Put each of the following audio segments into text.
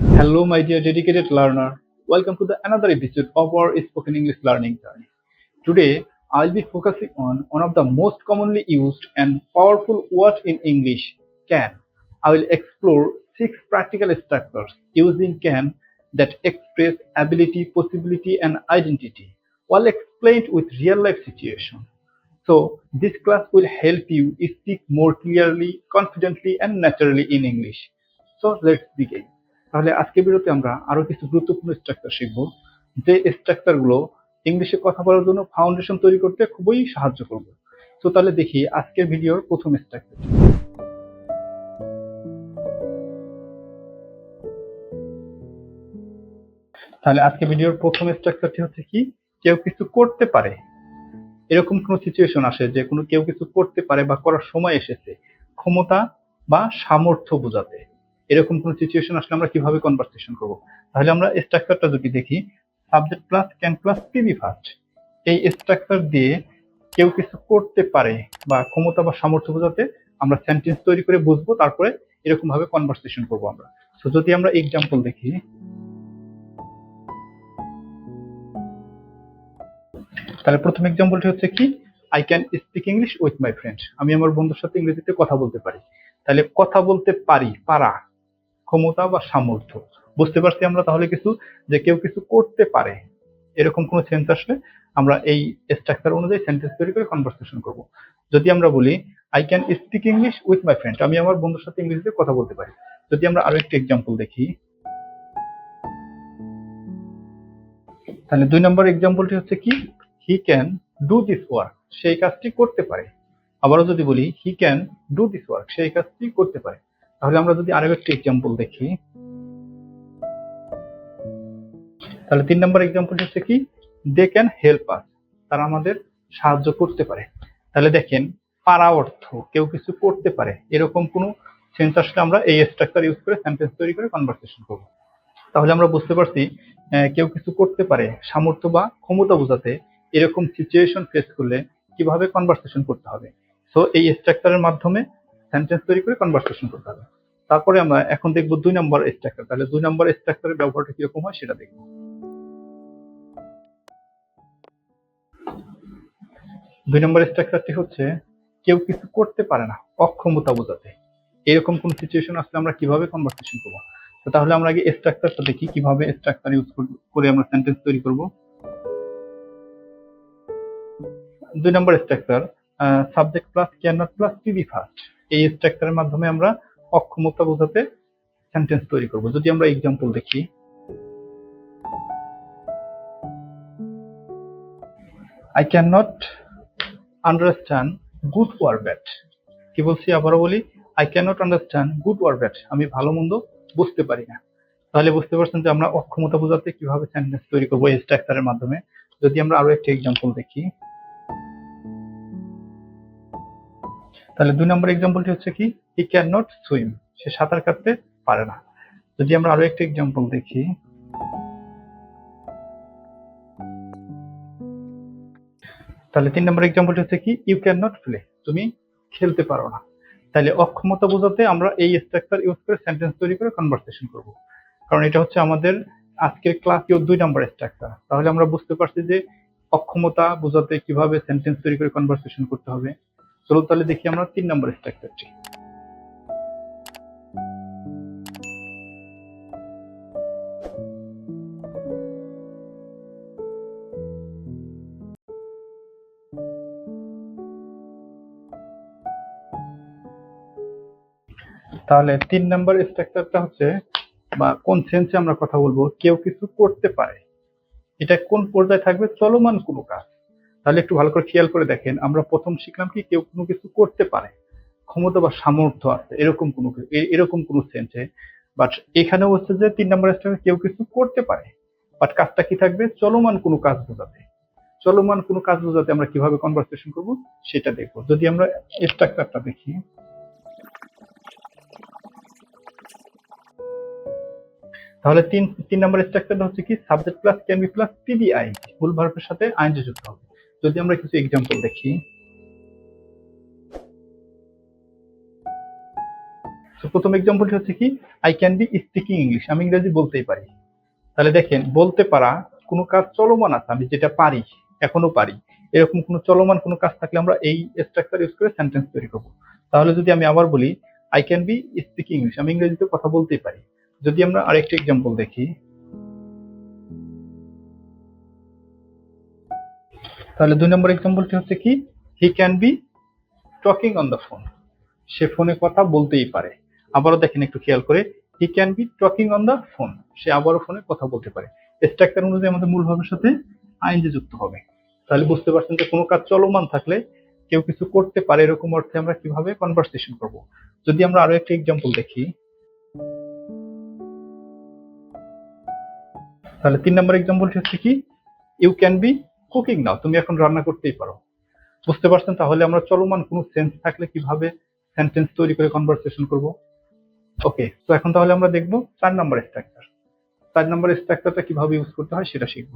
Hello, my dear dedicated learner. Welcome to the another episode of our spoken English learning journey. Today, I'll be focusing on one of the most commonly used and powerful words in English, can. I will explore six practical structures using can that express ability, possibility, and identity, while explained with real life situation. So, this class will help you speak more clearly, confidently, and naturally in English. So, let's begin. তাহলে আজকে ভিডিওতে আমরা আরও কিছু গুরুত্বপূর্ণ structure শিখব। যে স্ট্রাকচারগুলো ইংলিশে কথা বলার জন্য ফাউন্ডেশন তৈরি করতে খুবই সাহায্য করবে। তো তাহলে দেখি আজকের ভিডিওর প্রথম স্ট্রাকচার তাহলে আজকে ভিডিওর প্রথম স্ট্রাকচারটি হচ্ছে কি? কেউ কিছু করতে পারে। এরকম কোনো সিচুয়েশন আসে যে কোনো কেউ কিছু করতে পারে বা করার সময় এসেছে। ক্ষমতা বা সামর্থ্য বোঝাতে। এরকম কোনো সিচুয়েশন আসলে আমরা কীভাবে কনভারসেশন করব? তাহলে আমরা স্ট্রাকচারটা যদি দেখি subject plus can plus PB first এই স্ট্রাকচার দিয়ে কেউ কিছু করতে পারে বা ক্ষমতা বা সামর্থ্য বোঝাতে আমরা সেন্টেন্স তৈরি করে বুঝব, তারপরে এরকম ভাবে কনভারসেশন করব আমরা। তো যদি আমরা এক্সাম্পল দেখি, তাহলে প্রথম এক্সাম্পলটি হচ্ছে কি? I can speak English with my friend আমি আমার বন্ধুর সাথে ইংরেজিতে কথা বলতে পারি। তাহলে কথা বলতে পারি, পারা। ক্ষমতা বা সামর্থ্য। বুঝতে পারছি আমরা তাহলে কিছু, যে কেউ কিছু করতে পারে। এরকম কোনো সেন্স আসলে আমরা এই স্ট্রাকচার অনুযায়ী সেন্টেন্স তৈরি করে কনভারসেশন করব। যদি আমরা বলি I can speak English with my friend আমি আমার বন্ধুর সাথে ইংরেজিতে কথা বলতে পারি। যদি আমরা আরও একটি এক্সাম্পল দেখি। তাহলে দুই নম্বর এক্সাম্পলটি হচ্ছে কি? He can do this work সেই কাজটি করতে পারে। আবারও যদি বলি he can do this work সেই কাজটি করতে পারে। তাহলে আমরা যদি আরও একটি এক্সাম্পল দেখি। তাহলে তিন নম্বর এক্সাম্পল হচ্ছে কি? দে ক্যান হেল্প আস তারা আমাদের সাহায্য করতে পারে। তাহলে দেখেন, পারা অর্থ, কেউ কিছু করতে পারে। এরকম কোনো সেন্স আসলে আমরা এই স্ট্রাকচার ইউজ করে সেন্টেন্স তৈরি করে কনভারসেশন করব। তাহলে আমরা বুঝতে পারছি কেউ কিছু করতে পারে, সামর্থ্য বা ক্ষমতা বোঝাতে এরকম সিচুয়েশন ফেস করলে কীভাবে কনভারসেশন করতে হবে? সো এই স্ট্রাকচারের মাধ্যমে সেন্টেন্স তৈরি করে কনভারসেশন করতে হবে। তারপরে আমরা এখন দেখব দুই নম্বর স্ট্রাকচার তাহলে দুই নম্বর স্ট্রাকচারের ব্যবহারটা কীরকম হয় সেটা দেখব। দুই নম্বর স্ট্রাকচারটি হচ্ছে, কেউ কিছু করতে পারে না অক্ষমতা বোঝাতে এরকম কোন সিচুয়েশন আসলে আমরা কীভাবে কনভারসেশন করব? তো তাহলে আমরা আগে স্ট্রাকচারটা দেখি, কীভাবে স্ট্রাকচার ইউজ করে আমরা সেন্টেন্স তৈরি করব। দুই নম্বর structure subject plus can not plus PB first এই স্ট্রাকচারের মাধ্যমে আমরা অক্ষমতা বোঝাতে সেন্টেন্স তৈরি করব। যদি আমরা এক্সাম্পল দেখি। I can not understand good or bad কি বলছি? আবারও বলি I can not understand good or bad আমি ভালো মন্দ বুঝতে পারি না। তাহলে বুঝতে পারছেন যে আমরা অক্ষমতা বোঝাতে কীভাবে সেন্টেন্স তৈরি করব এই স্ট্রাকচারের মাধ্যমে। যদি আমরা আরও একটা এক্সাম্পল দেখি। তাহলে দুই নম্বর এক্সাম্পলটি হচ্ছে কি? হি ক্যান নট সুইম সে সাঁতার কাটতে পারে না। যদি আমরা আরও একটা এক্সাম্পল দেখি। তাহলে তিন নম্বর এক্সাম্পলটি হচ্ছে কি? ইউ ক্যান নট প্লে তুমি খেলতে পারো না। তাহলে অক্ষমতা বোঝাতে আমরা এই স্ট্রাকচার ইউজ করে সেন্টেন্স তৈরি করে কনভারসেশন করব। কারণ এটা হচ্ছে আমাদের আজকের ক্লাসেও দুই নম্বর স্ট্রাকচার তাহলে আমরা বুঝতে পারছি যে অক্ষমতা বোঝাতে কীভাবে সেন্টেন্স তৈরি করে কনভারসেশন করতে হবে। চলো তাহলে দেখি আমরা তিন নম্বর স্ট্রাকচারটি তাহলে তিন নম্বর স্ট্রাকচারটা হচ্ছে, বা কোন সেন্সে আমরা কথা বলব, কেউ কিছু করতে পারে। এটা কোন পর্যায়ে থাকবে, চলমান কোনো কাজ। তাহলে একটু ভালো করে খেয়াল করে দেখেন, আমরা প্রথম শিখলাম কি কেউ কোনো কিছু করতে পারে। ক্ষমতা বা সামর্থ্য আছে, এরকম কোনো এরকম কোনো সেন্সে বাট এখানেও হচ্ছে যে তিন নম্বর স্ট্রাকচার কেউ কিছু করতে পারে। বাট কাজটা কি থাকবে? চলমান কোনো কাজ বোঝাতে। চলমান কোনো কাজ বোঝাতে আমরা কীভাবে কনভারসেশন করব সেটা দেখব। যদি আমরা স্ট্রাকচারটা দেখি। তাহলে তিন তিন নম্বর স্ট্রাকচারটা হচ্ছে কি? Subject plus can be plus PBI ভুল ভার্বের সাথে আইনজি যুক্ত হবে। যদি আমরা কিছু এক্সাম্পল দেখি। প্রথম এক্সাম্পলটি হচ্ছে কি? I can be speaking English আমি ইংরেজি বলতেই পারি। তাহলে দেখেন, বলতে পারা কোনো কাজ চলমান আছে, আমি যেটা পারি, এখনও পারি। এরকম কোনো চলমান কোনো কাজ থাকলে আমরা এই স্ট্রাকচার ইউজ করে সেন্টেন্স তৈরি করব। তাহলে যদি আমি আবার বলি I can be speaking English আমি ইংরেজিতে কথা বলতেই পারি। যদি আমরা আরেকটি এক্সাম্পল দেখি। তাহলে দুই নম্বর এক্সাম্পলটি হচ্ছে কি? He can be talking on the phone সে ফোনে কথা বলতেই পারে। আবারও দেখেন একটু খেয়াল করে। He can be talking on the phone সে আবারও ফোনে কথা বলতে পারে। স্ট্রাকচার অনুযায়ী আমাদের মূল ভাবের সাথে আইনজি যুক্ত হবে। তাহলে বুঝতে পারছেন যে কোনো কাজ চলমান থাকলে কেউ কিছু করতে পারে এরকম অর্থে আমরা কীভাবে কনভার্সেশন করব। যদি আমরা আরও একটা এক্সাম্পল দেখি। তাহলে তিন নম্বর এক্সাম্পলটি হচ্ছে কি? You can be cooking now তুমি এখন রান্না করতেই পারো। বুঝতে পারছেন? তাহলে আমরা চলমান কোনো সেন্স থাকলে কীভাবে সেন্টেন্স তৈরি করে কনভারসেশন করব? ওকে তো এখন তাহলে আমরা দেখব চার নম্বর স্ট্রাকচার চার নম্বর স্ট্রাকচারটা কীভাবে ইউজ করতে হয় সেটা শিখব।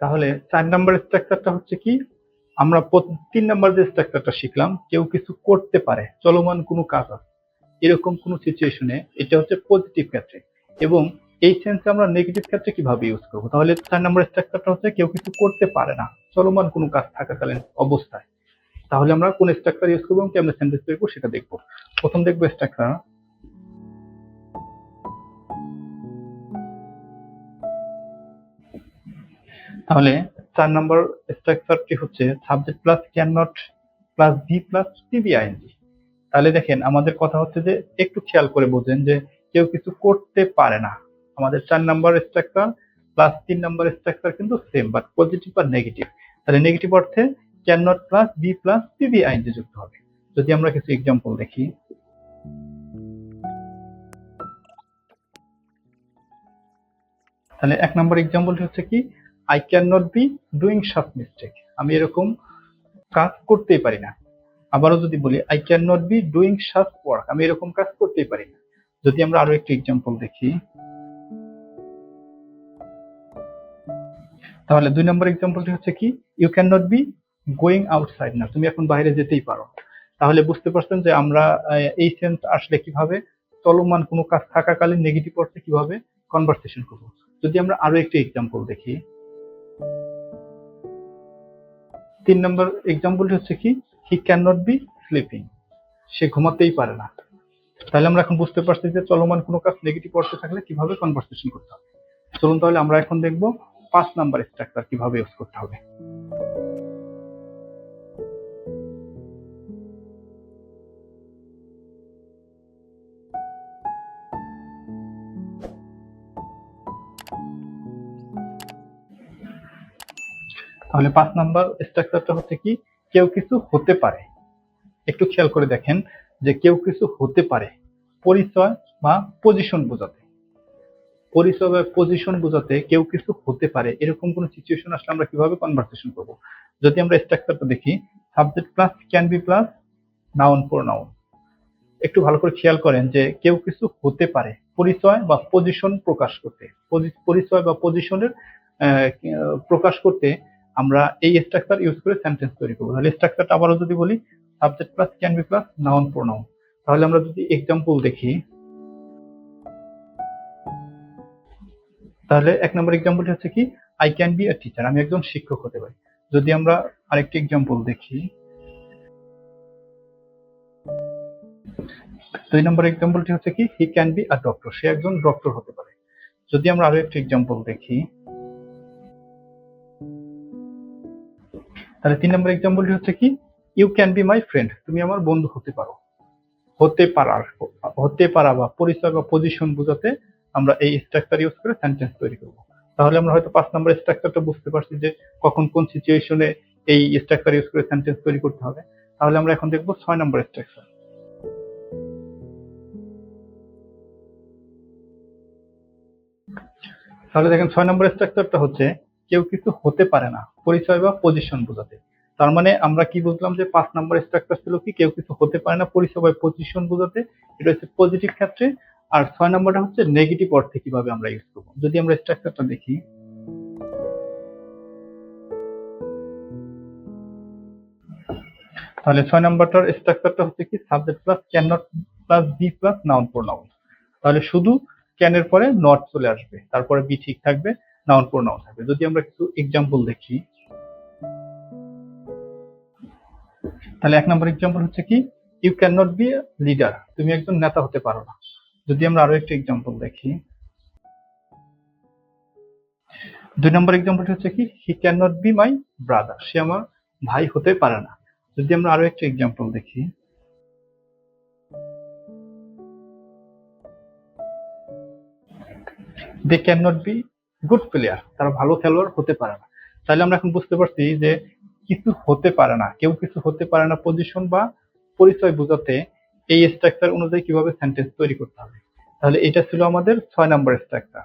তাহলে চার নম্বর স্ট্রাকচারটা হচ্ছে কি? আমরা তিন নাম্বার যে স্ট্রাকচারটা শিখলাম, কেউ কিছু করতে পারে, চলমান কোনো কাজ আছে। এরকম কোনো সিচুয়েশনে এটা হচ্ছে পজিটিভ ক্ষেত্রে। এবং এই সেন্সে আমরা নেগেটিভ ক্ষেত্রে কীভাবে ইউজ করব? তাহলে চার নম্বর স্ট্রাকচারটা হচ্ছে কেউ কিছু করতে পারে না। চলমান কোনো কাজ থাকাকালীন অবস্থায়। তাহলে আমরা কোন স্ট্রাকচার ইউজ করব কেমন সেন্টেন্স তৈরি করব সেটা দেখব। প্রথম দেখব স্ট্রাকচার তাহলে চার নম্বর স্ট্রাকচারটি হচ্ছে subject plus can not plus V plus PBING তাহলে দেখেন আমাদের কথা হচ্ছে যে একটু খেয়াল করে বোঝেন যে কেউ কিছু করতে পারে না। আমাদের চার নাম্বার স্ট্রাকচার প্লাস তিন নাম্বার স্ট্রাকচার কিন্তু সেম বাট পজিটিভ আর নেগেটিভ তাহলে নেগেটিভ অর্থে can not plus be plus PBING যুক্ত হবে। যদি আমরা কিছু এক্সাম্পল দেখি। তাহলে এক নম্বর এক্সাম্পলটি হচ্ছে কি? I can not be doing such mistake আমি এরকম কাজ করতেই পারি না। আবারও যদি বলি I can not be doing such work আমি এরকম কাজ করতেই পারি না। যদি আমরা আরও একটি এক্সাম্পল দেখি। তাহলে দুই নম্বর এক্সাম্পলটি হচ্ছে কি? You can not be going outside না। তুমি এখন বাইরে যেতেই পারো। তাহলে বুঝতে পারছেন যে আমরা এই সেন্স আসলে কীভাবে? চলমান কোনো কাজ থাকাকালীন নেগেটিভ অর্থে কীভাবে কনভারসেশন করব? যদি আমরা আরও একটি এক্সাম্পল দেখি। তিন নম্বর এক্সাম্পলটি হচ্ছে কি? He can not be sleeping সে ঘুমাতেই পারে না। তাহলে আমরা এখন বুঝতে পারছি যে চলমান কোনো কাজ নেগেটিভ অর্থে থাকলে কীভাবে কনভারসেশন করতে হবে। চলুন তাহলে আমরা এখন দেখব পাঁচ নাম্বার স্ট্রাকচার কীভাবে ইউজ করতে হবে। তাহলে পাঁচ নাম্বার স্ট্রাকচারটা হচ্ছে কি? কেউ কিছু হতে পারে। একটু খেয়াল করে দেখেন যে কেউ কিছু হতে পারে। পরিচয় বা পজিশন বোঝাতে। পরিচয় বা পজিশন বোঝাতে কেউ কিছু হতে পারে, এরকম কোন সিচুয়েশন আসলে আমরা কীভাবে কনভারসেশন করব? যদি আমরা স্ট্রাকচারটা দেখি subject plus can be plus noun for noun একটু ভালো করে খেয়াল করেন যে কেউ কিছু হতে পারে, পরিচয় বা পজিশন প্রকাশ করতে। পরিচয় বা পজিশনের প্রকাশ করতে আমরা এই স্ট্রাকচার ইউজ করে সেন্টেন্স তৈরি করব। তাহলে স্ট্রাকচারটা আবারও যদি বলি subject plus can be plus noun pronoun তাহলে আমরা যদি এক্সাম্পল দেখি, তাহলে এক নম্বর এক্সাম্পলটি হচ্ছে কি I can be a teacher আমি একজন শিক্ষক হতে পারি। যদি আমরা আরেকটি এক্সাম্পল দেখি, দুই নম্বর এক্সাম্পলটি হচ্ছে কি he can be a doctor সে একজন ডক্টর হতে পারে। যদি আমরা আরও একটি এক্সাম্পল দেখি তাহলে তিন নম্বর এক্সাম্পলটি হচ্ছে কি? You can be my friend তুমি আমার বন্ধু হতে পারো। হতে পারার হতে পারা বা পরিচয় বা পজিশন বোঝাতে আমরা এই স্ট্রাকচার ইউজ করে সেন্টেন্স তৈরি করব। তাহলে আমরা হয়তো পাঁচ নম্বর স্ট্রাকচারটা বুঝতে পারছি যে কখন কোন সিচুয়েশনে এই স্ট্রাকচার ইউজ করে সেন্টেন্স তৈরি করতে হবে। তাহলে আমরা এখন দেখব ছয় নম্বর স্ট্রাকচার তাহলে দেখেন ছয় নম্বর স্ট্রাকচারটা হচ্ছে, কেউ কিছু হতে পারে না। পরিচয় বা পজিশন বোঝাতে। তার মানে আমরা কি বুঝলাম যে পাঁচ নাম্বার স্ট্রাকচার ছিল কি? কেউ কিছু হতে পারে না পরিচয় বা পজিশন বোঝাতে। এটা হচ্ছে পজিটিভ ক্ষেত্রে। আর ছয় নাম্বারটা হচ্ছে নেগেটিভ অর্থে কীভাবে আমরা ইউজ করব? যদি আমরা স্ট্রাকচারটা দেখি। তাহলে ছয় নাম্বারটার স্ট্রাকচারটা হচ্ছে কি? Subject plus can not plus be plus noun pronoun তাহলে শুধু ক্যানের পরে নট চলে আসবে। তারপরে বি ঠিক থাকবে। নাউন প্রোনাউন থাকবে। যদি আমরা কিছু এক্সাম্পল দেখি, তাহলে এক নম্বর এক্সাম্পল হচ্ছে কি you can not be leader তুমি একজন নেতা হতে পারো না। যদি আমরা আরও একটা এক্সাম্পল দেখি, দুই নম্বর এক্সাম্পল হচ্ছে কি he can not be my brother সে আমার ভাই হতে পারে না। যদি আমরা আরও একটা এক্সাম্পল দেখি they can not be good player তারা ভালো খেলোয়াড় হতে পারে না। তাহলে আমরা এখন বুঝতে পারছি যে কিছু হতে পারে না, কেউ কিছু হতে পারে না পজিশন বা পরিচয় বোঝাতে এই স্ট্রাকচার অনুযায়ী কীভাবে সেন্টেন্স তৈরি করতে হবে। তাহলে এটা ছিল আমাদের ছয় নম্বর স্ট্রাকচার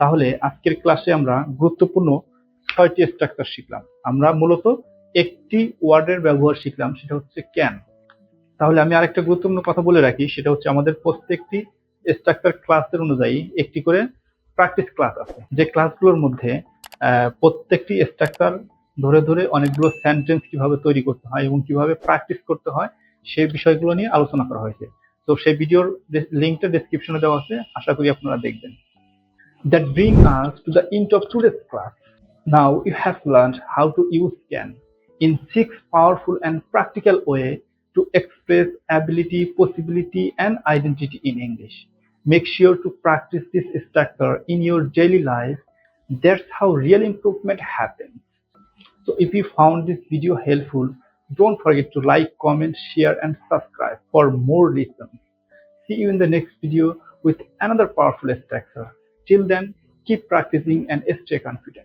তাহলে আজকের ক্লাসে আমরা গুরুত্বপূর্ণ ছয়টি স্ট্রাকচার শিখলাম। আমরা মূলত একটি ওয়ার্ডের ব্যবহার শিখলাম, সেটা হচ্ছে ক্যান তাহলে আমি আরেকটা গুরুত্বপূর্ণ কথা বলে রাখি, সেটা হচ্ছে আমাদের প্রত্যেকটি স্ট্রাকচার ক্লাসের অনুযায়ী একটি করে প্র্যাকটিস ক্লাস আছে। যে ক্লাসগুলোর মধ্যে প্রত্যেকটি স্ট্রাকচার ধরে ধরে অনেকগুলো সেন্টেন্স কীভাবে তৈরি করতে হয় এবং কীভাবে প্র্যাকটিস করতে হয়, সেই বিষয়গুলো নিয়ে আলোচনা করা হয়েছে। তো সেই ভিডিওর লিঙ্কটা ডিসক্রিপশনে দেওয়া আছে, আশা করি আপনারা দেখবেন। That bring us to the end of today's class now you have learn how to use can in six powerful and practical way to express ability possibility and identity in English Make sure to practice this structure in your daily life. That's how real improvement happens. So if you found this video helpful, don't forget to like, comment, share, and subscribe for more lessons. See you in the next video with another powerful structure. Till then, keep practicing and stay confident.